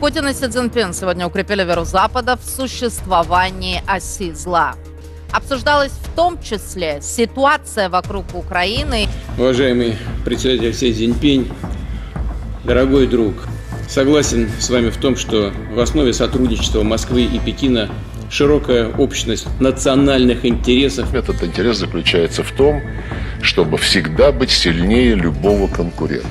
Путин и Си Цзиньпин сегодня укрепили веру Запада в существовании оси зла. Обсуждалась в том числе ситуация вокруг Украины. Уважаемый председатель Си Цзиньпинь, дорогой друг, согласен с вами в том, что в основе сотрудничества Москвы и Пекина широкая общность национальных интересов. Этот интерес заключается в том, чтобы всегда быть сильнее любого конкурента.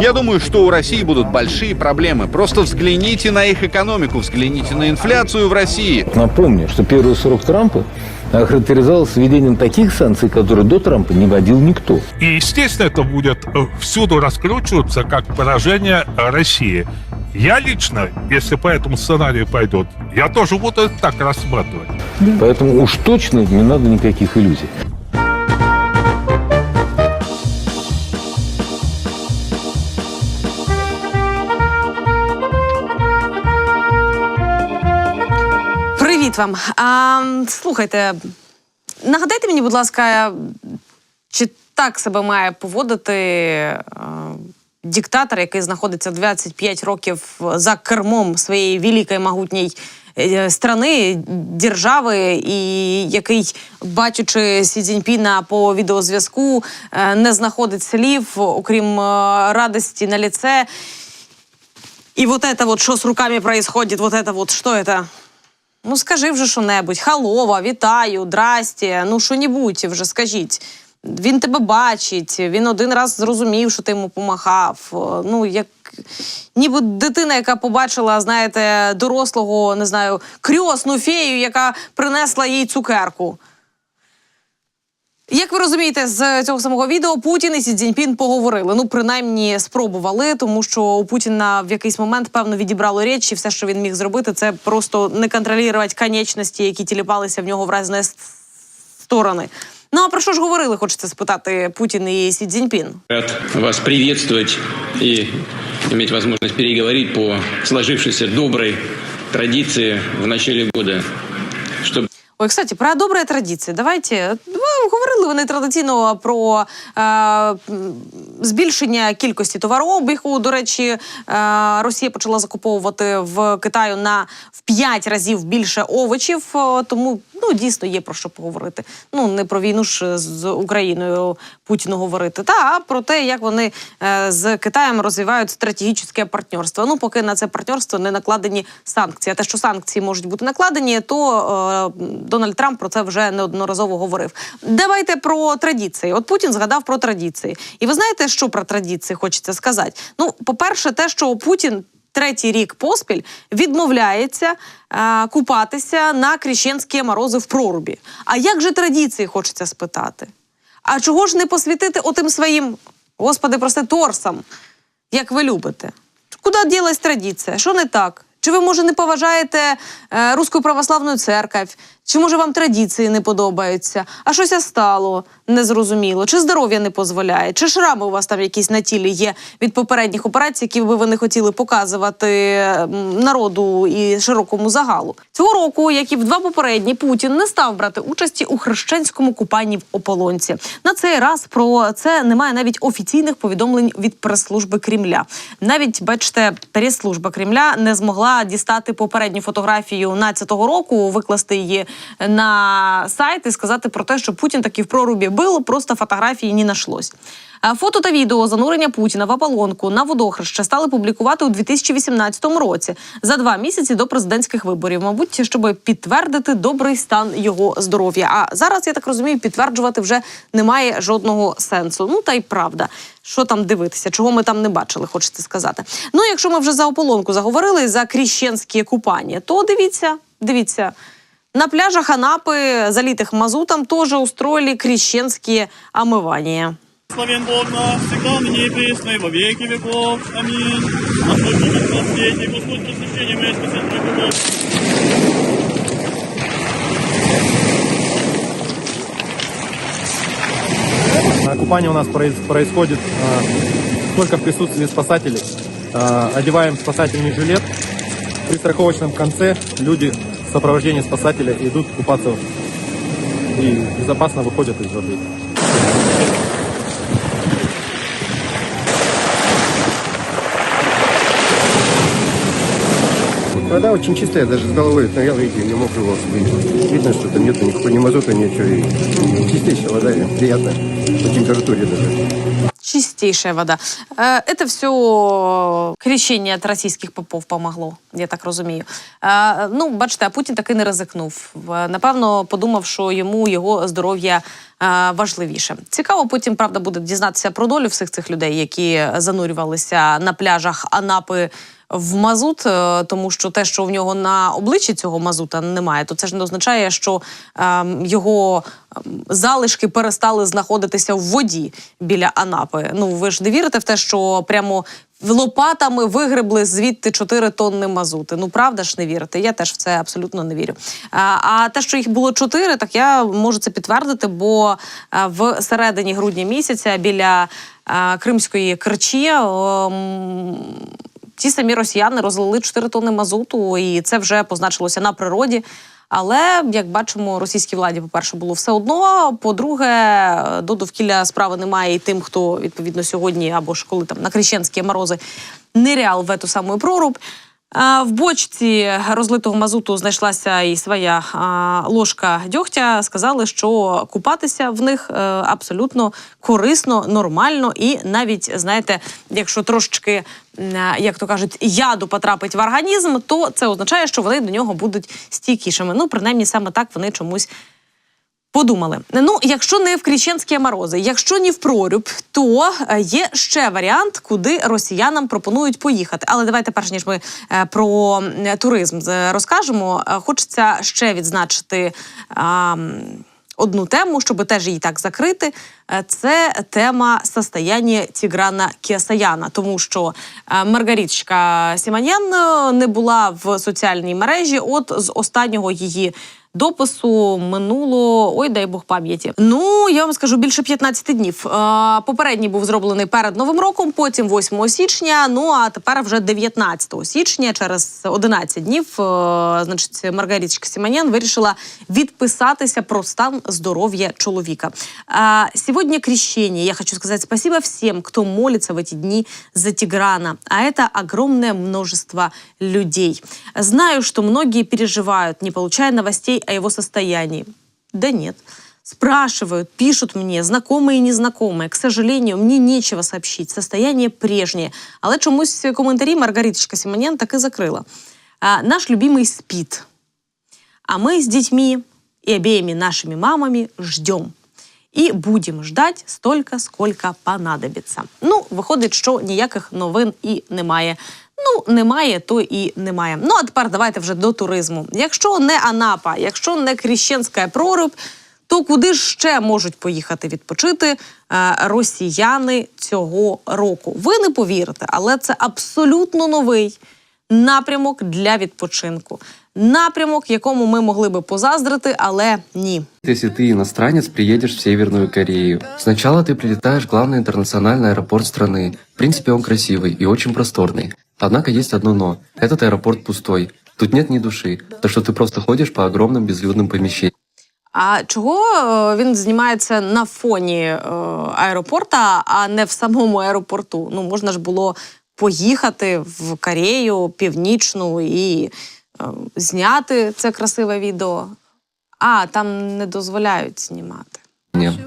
Я думаю, что у России будут большие проблемы. Просто взгляните на их экономику, взгляните на инфляцию в России. Напомню, что первый срок Трампа охарактеризовался введением таких санкций, которые до Трампа не вводил никто. И, естественно, это будет э, всюду раскручиваться как поражение России. Я лично, если по этому сценарию пойдет, я тоже буду это так рассматривать. Поэтому уж точно не надо никаких иллюзий. Привіт вам. А, слухайте, нагадайте мені, будь ласка, чи так себе має поводити е, диктатор, який знаходиться 25 років за кермом своєї великої могутньої е, страни, держави, і який, бачучи Сі Цзіньпіна по відеозв'язку, е, не знаходить слів, окрім е, радості на лице. І вот это вот, що з руками происходит, вот это вот, що это? Ну, скажи вже що-небудь. Халова, вітаю, драсті, Ну, що-небудь вже скажіть. Він тебе бачить, він один раз зрозумів, що ти йому помахав. Ну, як ніби дитина, яка побачила, знаєте, дорослого, не знаю, крьосну фею, яка принесла їй цукерку. Як ви розумієте, з цього самого відео Путін і Сі Цзіньпін поговорили. Ну, принаймні, спробували, тому що у Путіна в якийсь момент певно відібрало речі. Все, що він міг зробити, це просто не контролювати конечності, які тіліпалися в нього в різні сторони. Ну а про що ж говорили? Хочеться спитати Путін і Сі Цзіньпін. Рад вас приветствовать и иметь возможность переговорить по сложившейся доброй традиции в начале года, чтобы Ой, кстати, про добрі традиції. Давайте ну, говорили вони традиційно про е, збільшення кількості товарообігу. До речі, е, Росія почала закуповувати в Китаю на в 5 разів більше овочів. е, Тому ну дійсно є про що поговорити. Ну не про війну ж з Україною Путіну говорити, та а про те, як вони е, з Китаєм розвивають стратегічне партнерство. Ну, поки на це партнерство не накладені санкції. А те, що санкції можуть бути накладені, то е, Дональд Трамп про це вже неодноразово говорив. Давайте про традиції. От Путін згадав про традиції. І ви знаєте, що про традиції хочеться сказати? Ну, по-перше, те, що Путін. Третій рік поспіль відмовляється е, купатися на крещенські морози в прорубі. А як же традиції хочеться спитати? А чого ж не посвятити отим своїм, господи, прости, торсам, як ви любите? Куди ділась традиція? Що не так? Чи ви, може, не поважаєте е, Руську православну церковь? Чи може вам традиції не подобаються? А щось стало незрозуміло? Чи здоров'я не дозволяє? Чи шрами у вас там якісь на тілі є від попередніх операцій, які би ви не хотіли показувати народу і широкому загалу? Цього року, як і в два попередні, Путін не став брати участі у хрещенському купанні в ополонці. На цей раз про це немає навіть офіційних повідомлень від прес-служби Кремля. Навіть бачите, прес-служба Кремля не змогла дістати попередню фотографію 12-го року, викласти її на сайт і сказати про те, що Путін таки в прорубі бив, просто фотографії не нашлось. Фото та відео занурення Путіна в Аполлонку на водохреще стали публікувати у 2018 році за два місяці до президентських виборів. Мабуть, щоб підтвердити добрий стан його здоров'я. А зараз я так розумію, підтверджувати вже немає жодного сенсу. Ну та й правда. Що там дивитися, чого ми там не бачили, хочеться сказати. Ну, якщо ми вже за ополонку заговорили за кріщенські купання, то дивіться, дивіться. На пляжах Анапы, залитых мазутом, тоже устроили крещенские омывания. Славен Бог наш, всегда ныне и пресно, и во веки веков. Аминь. На свете, Господь просвещение мое, Бог. А Купание у нас происходит а, только в присутствии спасателей. А, одеваем спасательный жилет. При страховочном конце люди в сопровождении спасателя идут купаться и безопасно выходят из воды. Вода очень чистая, даже с головой стоял, видите, не мог его выйти. Видно, что там нету никакой ни мазута, ничего. И чистейшая вода, и приятная по температуре даже. Чистейшая вода. Е, Это все крещення від російських попов помогло, я так розумію. Е, Ну, бачите, а Путін таки не ризикнув. Напевно, подумав, що йому його здоров'я е, важливіше. Цікаво, потім правда буде дізнатися про долю всіх цих людей, які занурювалися на пляжах Анапи в мазут, е, тому що те, що в нього на обличчі цього мазута немає, то це ж не означає, що ем, його ем, залишки перестали знаходитися в воді біля Анапи. Ну ви ж не вірите в те, що прямо лопатами вигребли звідти 4 тонни мазути. Ну правда ж не вірите? Я теж в це абсолютно не вірю. А, а те, що їх було 4, так я можу це підтвердити, бо в середині грудня місяця біля Кримської Керчі. Ті самі росіяни розлили 4 тонни мазуту, і це вже позначилося на природі. Але як бачимо, російській владі, по-перше, було все одно. По-друге, до довкілля справи немає і тим, хто відповідно сьогодні або ж коли там на крещенські морози ниряв в ету саму прорубь. В бочці розлитого мазуту знайшлася і своя ложка дьогтя. Сказали, що купатися в них е, абсолютно корисно, нормально, і навіть знаєте, якщо трошечки, як то кажуть, яду потрапить в організм, то це означає, що вони до нього будуть стійкішими. Ну, принаймні, саме так вони чомусь Подумали. Ну, якщо не в крещенські морози, якщо не в прорубь, то е, є ще варіант, куди росіянам пропонують поїхати. Але давайте, перш ніж ми е, про туризм розкажемо, е, хочеться ще відзначити. а, Одну тему, щоб теж її так закрити, це тема состояння Тіграна Кіасаяна, тому що Маргарічка Сіманян не була в соціальній мережі. От з останнього її допису минуло ой, дай Бог пам'яті. Ну я вам скажу більше 15 днів. Е, Попередній був зроблений перед новим роком, потім 8 січня. Ну а тепер вже 19 січня, через 11 днів. е, Значить, Маргарічка Сіманян вирішила відписатися про стан здоров'я чоловіка. А, Сегодня крещение. Я хочу сказать спасибо всем, кто молится в эти дни за Тиграна. А это огромное множество людей. Знаю, что многие переживают, не получая новостей о его состоянии. Да нет. Спрашивают, пишут мне, знакомые и незнакомые. К сожалению, мне нечего сообщить. Состояние прежнее. Але чомусь коментарі Маргариточка Симонян так и закрыла. А, наш любимый спит. А мы с детьми и обеими нашими мамами ждем. І будемо ждать столько, сколько понадобиться. Ну, виходить, що ніяких новин і немає. Ну, немає, то і немає. Ну, а тепер давайте вже до туризму. Якщо не Анапа, якщо не Кріщенська прорубь, то куди ж ще можуть поїхати відпочити е, росіяни цього року? Ви не повірите, але це абсолютно новий напрямок для відпочинку. Напрямок, якому ми могли би позаздрити, але ні. Если ты иностранец, приедешь в Северную Корею. Сначала ты прилетаешь в главный интернациональный аэропорт страны. В принципе, он красивый и очень просторный. Однако есть одно но. Этот аэропорт пустой. Тут нет ни души, так что ты просто ходишь по огромным безлюдным помещениям. А чого е, він знімається на фоні е, аеропорта, а не в самому аеропорту? Ну можна ж було поїхати в Корею північну і е, зняти це красиве відео. А там не дозволяють знімати.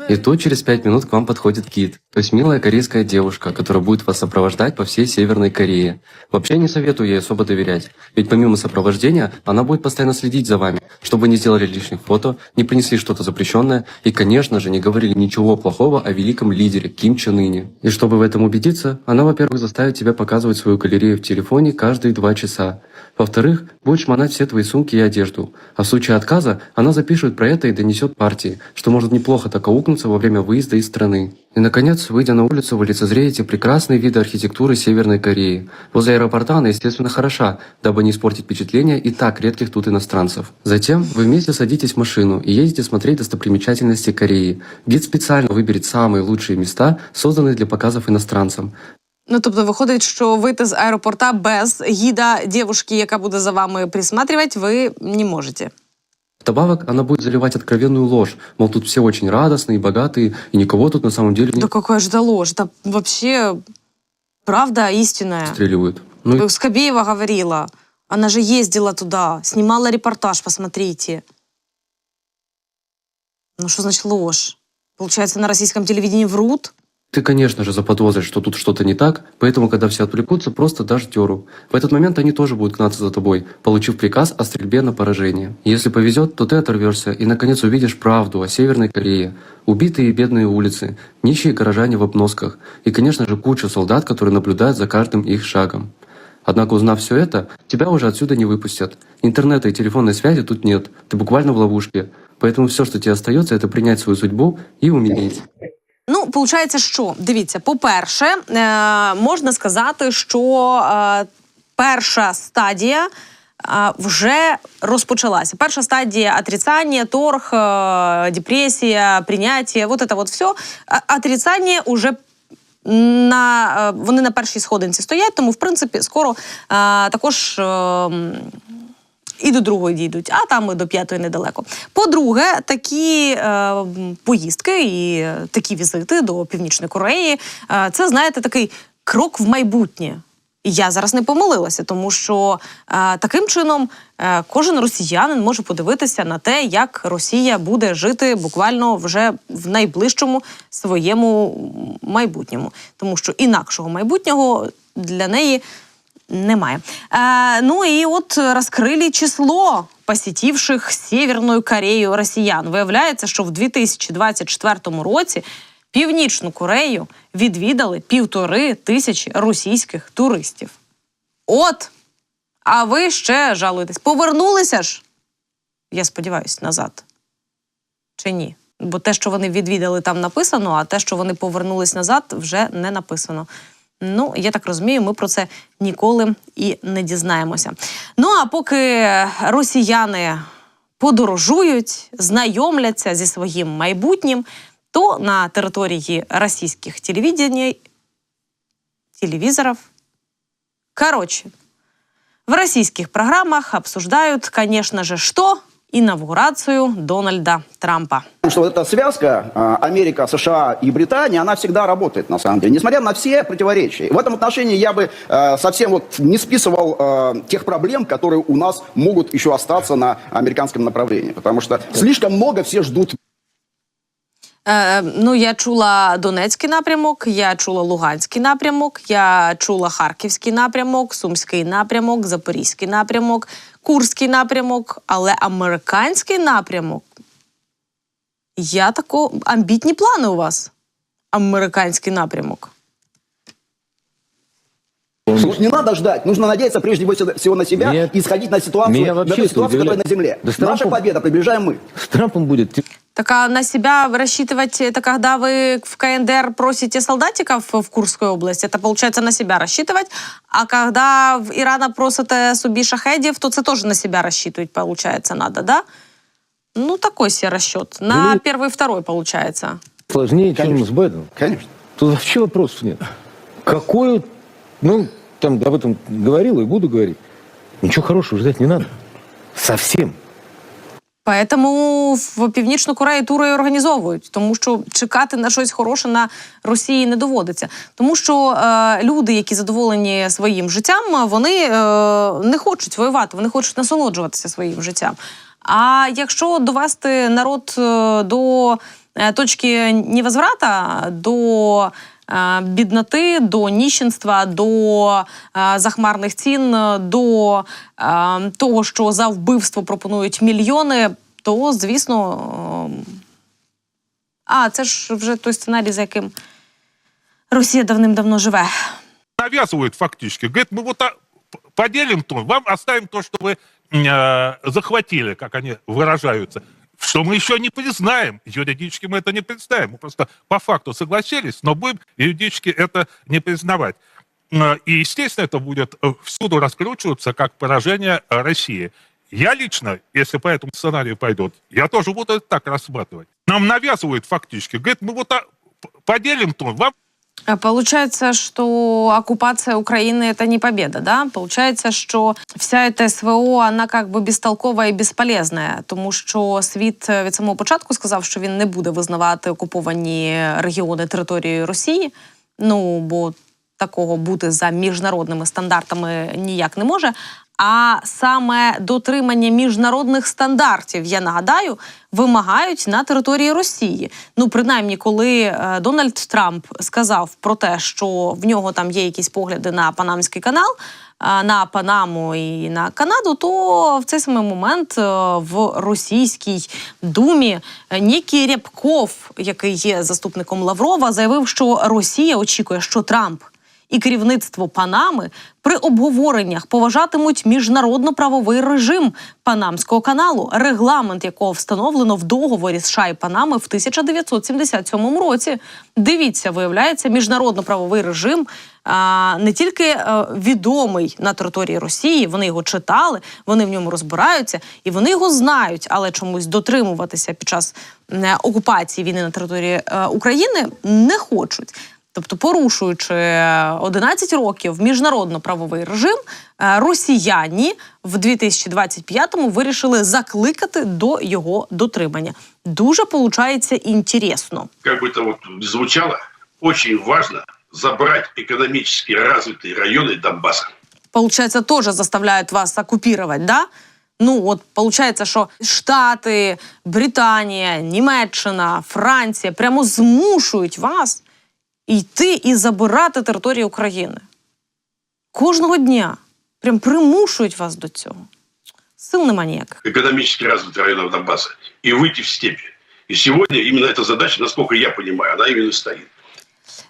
И тут через пять минут к вам подходит гид, то есть милая корейская девушка, которая будет вас сопровождать по всей Северной Корее. Вообще не советую ей особо доверять, ведь помимо сопровождения, она будет постоянно следить за вами, чтобы не сделали лишних фото, не принесли что-то запрещенное и, конечно же, не говорили ничего плохого о великом лидере Ким Чен Ыне. И чтобы в этом убедиться, она, во-первых, заставит тебя показывать свою галерею в телефоне каждые два часа. Во-вторых, будет шмонать все твои сумки и одежду. А в случае отказа она запишет про это и донесет партии, что может неплохо так аукнуться во время выезда из страны. И, наконец, выйдя на улицу, вы лицезреете прекрасные виды архитектуры Северной Кореи. Возле аэропорта она, естественно, хороша, дабы не испортить впечатление и так редких тут иностранцев. Затем вы вместе садитесь в машину и едете смотреть достопримечательности Кореи. Гид специально выберет самые лучшие места, созданные для показов иностранцам. Ну тобто, виходить, що вийти з аеропорта без гіда дівушки, яка буде за вами присматривати, ви не можете. Вдобавок, она будет заливать откровенную ложь, мол, тут все очень радостные богатые, и никого тут на самом деле не Да какая же это ложь? Это вообще правда истинная. стреливают. Ну Скобеева говорила, Она же ездила туда, снимала репортаж, посмотрите. Ну что значит ложь? Получается, на российском телевидении врут? Ты, конечно же, заподозришь, что тут что-то не так, поэтому, когда все отвлекутся, просто дашь дёру. В этот момент они тоже будут гнаться за тобой, получив приказ о стрельбе на поражение. Если повезет, то ты оторвешься и, наконец, увидишь правду о Северной Корее. Убитые и бедные улицы, нищие горожане в обносках и, конечно же, куча солдат, которые наблюдают за каждым их шагом. Однако, узнав все это, тебя уже отсюда не выпустят. Интернета и телефонной связи тут нет, ты буквально в ловушке. Поэтому все, что тебе остается, это принять свою судьбу и умереть. Ну, виходить, що дивіться, по-перше, е, можна сказати, що е, перша стадія. е, Вже розпочалася. Перша стадія отрицання, торг, депресія, прийняття, вот это вот все. Отрицання уже на вони на першій сходинці стоять, тому в принципі скоро також. І до другої дійдуть, а там і до п'ятої недалеко. По-друге, такі е, поїздки і такі візити до Північної Кореї е, це, знаєте, такий крок в майбутнє. І я зараз не помилилася, тому що е, таким чином е, кожен росіянин може подивитися на те, як Росія буде жити буквально вже в найближчому своєму майбутньому, тому що інакшого майбутнього для неї немає. Е, ну і от розкрили число посетивших Северну Корею росіян. Виявляється, що в 2024 році Північну Корею відвідали півтори тисячі російських туристів. От, а ви ще жалуєтесь. Повернулися ж? Я сподіваюся, назад. Чи ні? Бо те, що вони відвідали, там написано, а те, що вони повернулись назад, вже не написано. Ну, я так розумію, ми про це ніколи і не дізнаємося. Ну а поки росіяни подорожують, знайомляться зі своїм майбутнім, то на території російських телевидений, телевизоров, короче, в российских программах обсуждают, конечно же, что? Инаугурацию Дональда Трампа. Что вот эта связка а, Америка, США и Британия, она всегда работает на самом деле, несмотря на все противоречия. В этом отношении я бы э, совсем вот не списывал э, тех проблем, которые у нас могут еще остаться на американском направлении, потому что слишком много все ждут Е, ну, я чула Донецький напрямок, я чула Луганський напрямок, я чула Харківський напрямок, Сумський напрямок, Запорізький напрямок, Курський напрямок, але американський напрямок. Я тако амбітні плани у вас. Американський напрямок. Вот Не надо ждать, нужно надеяться прежде всего на себя Нет. и исходить на ситуацию, Меня на ту ситуацию, удивляет. которая на земле. Да с Наша Трампом- победа приближаем мы. С Трампом будет Так а на себя рассчитывать, это когда вы в КНДР просите солдатиков в Курской области, это получается на себя рассчитывать. А когда в Ирана просите собі шахедів, то це тоже на себя рассчитывать, получается, надо, да? Ну, такой себе расчет. На Или- первый и второй, получается. сложнее, чем Конечно. с Байденом. Конечно. Тут вообще вопросов нет. Какой, ну, там об этом говорил и буду говорить. Ничего хорошего ждать не надо. Совсем. Поэтому в Північну Корею тури організовують, тому що чекати на щось хороше на Росії не доводиться. Тому що е, люди, які задоволені своїм життям, вони е, не хочуть воювати, вони хочуть насолоджуватися своїм життям. А якщо довести народ е, до е, точки невозврата, до бідноти, до ніщенства, до е, захмарних цін, до е, того, що за вбивство пропонують мільйони, то звісно. е, А, це ж вже той сценарій, за яким Росія давним-давно живе. Навязывают фактически. Говорит, мы вот так поделим то, вам оставим то, что вы э, захватили, как они выражаются. Что мы еще не признаем. Юридически мы это не представим. Мы просто по факту согласились, но будем юридически это не признавать. Э, И, естественно, это будет э, всюду раскручиваться как поражение э, России. Я лично, если по этому сценарию пойдут, я тоже буду это так рассматривать. Нам навязывают фактически. Говорит, мы вот поделим то, вам Получается, что оккупация Украины это не победа, да? Получается, що вся эта СВО, вона как би безтолкова і безполезна, тому що світ е, від самого початку сказав, що він не буде визнавати окуповані регіони території Росії. Ну бо такого бути за міжнародними стандартами ніяк не може. а саме дотримання міжнародних стандартів, я нагадаю, вимагають на території Росії. Ну, принаймні, коли е, Дональд Трамп сказав про те, що в нього там є якісь погляди на Панамський канал. е, На Панаму і на Канаду, то в цей самий момент е, в російській думі Нікій Рябков, який є заступником Лаврова, заявив, що Росія очікує, що Трамп і керівництво Панами при обговореннях поважатимуть міжнародно-правовий режим Панамського каналу, регламент якого встановлено в договорі США і Панами в 1977 році. Дивіться, виявляється, міжнародно-правовий режим не тільки е, відомий на території Росії, вони його читали, вони в ньому розбираються і вони його знають, але чомусь дотримуватися під час е, окупації війни на території е, України не хочуть. Тобто, порушуючи е, 11 років міжнародно-правовий режим, е, росіяни в 2025-му вирішили закликати до його дотримання. Дуже получається інтересно. как бы это вот ни звучало, очень важно забрать экономически развитые районы Донбасса. Получается, тоже заставляют вас оккупировать, да? Ну, от получається, що Штати, Британія, Німеччина, Франція прямо змушують вас йти і забирати територію України. Кожного дня. Прям примушують вас до цього. Сил нема ніяких. Экономически развитых районов Донбасса. И выйти в степи. И сегодня именно эта задача, насколько я понимаю, она именно стоит.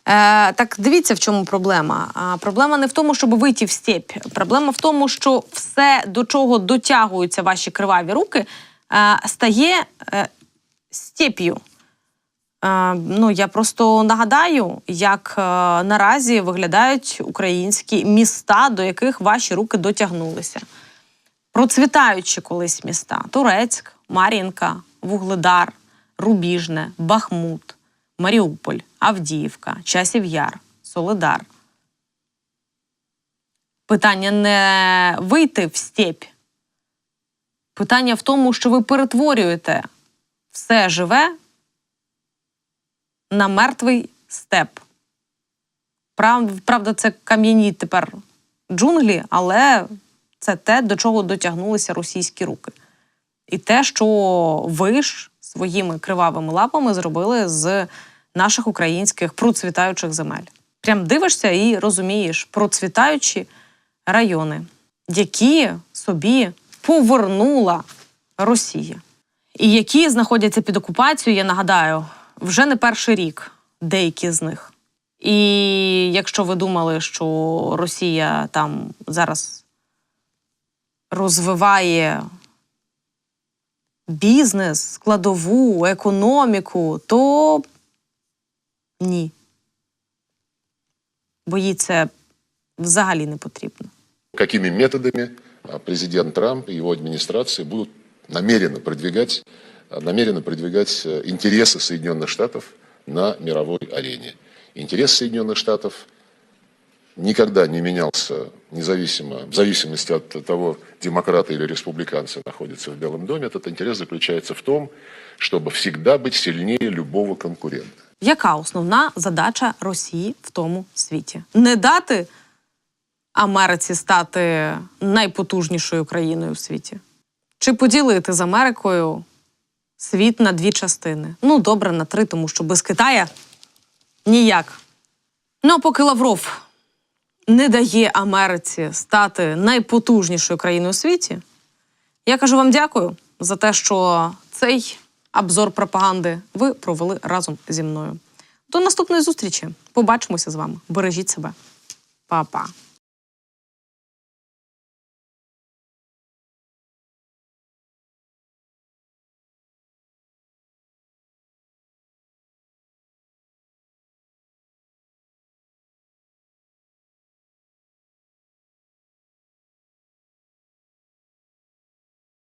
Е, так дивіться, в чому проблема. А, проблема не в тому, щоб вийти в степь. Проблема в тому, що все, до чого дотягуються ваші криваві руки, е, стає е, степ'ю. Е, ну, я просто нагадаю, як е, наразі виглядають українські міста, до яких ваші руки дотягнулися. Процвітаючі колись міста: Турецьк, Мар'їнка, Вугледар, Рубіжне, Бахмут, Маріуполь, Авдіївка, Часів Яр, Солидар. Питання не вийти в степь. Питання в тому, що ви перетворюєте все живе на мертвий степ. Правда, це кам'яні тепер джунглі, але це те, до чого дотягнулися російські руки. І те, що ви ж своїми кривавими лапами зробили з наших українських процвітаючих земель. Прям дивишся і розумієш процвітаючі райони, які собі повернула Росія, і які знаходяться під окупацією, я нагадаю, вже не перший рік, деякі з них. І якщо ви думали, що Росія там зараз розвиває бізнес, складову, економіку, то ні. Бо їй це взагалі не потрібно. Какими методами президент Трамп и его администрация будут намеренно продвигать, а, намеренно продвигать э, интересы Соединенных Штатов на мировой арене. Интерес Соединенных Штатов никогда не менялся независимо, в зависимости от того, демократы или республиканцы находятся в Белом доме. Этот интерес заключается в том, чтобы всегда быть сильнее любого конкурента. Яка основна задача Росії в тому світі? Не дати Америці стати найпотужнішою країною у світі? Чи поділити з Америкою Світ на дві частини? Ну, добре, на три, тому що без Китая ніяк. Ну, а поки Лавров не дає Америці стати найпотужнішою країною у світі, я кажу вам дякую за те, що цей обзор пропаганди ви провели разом зі мною. До наступної зустрічі. Побачимося з вами. Бережіть себе. Па-па.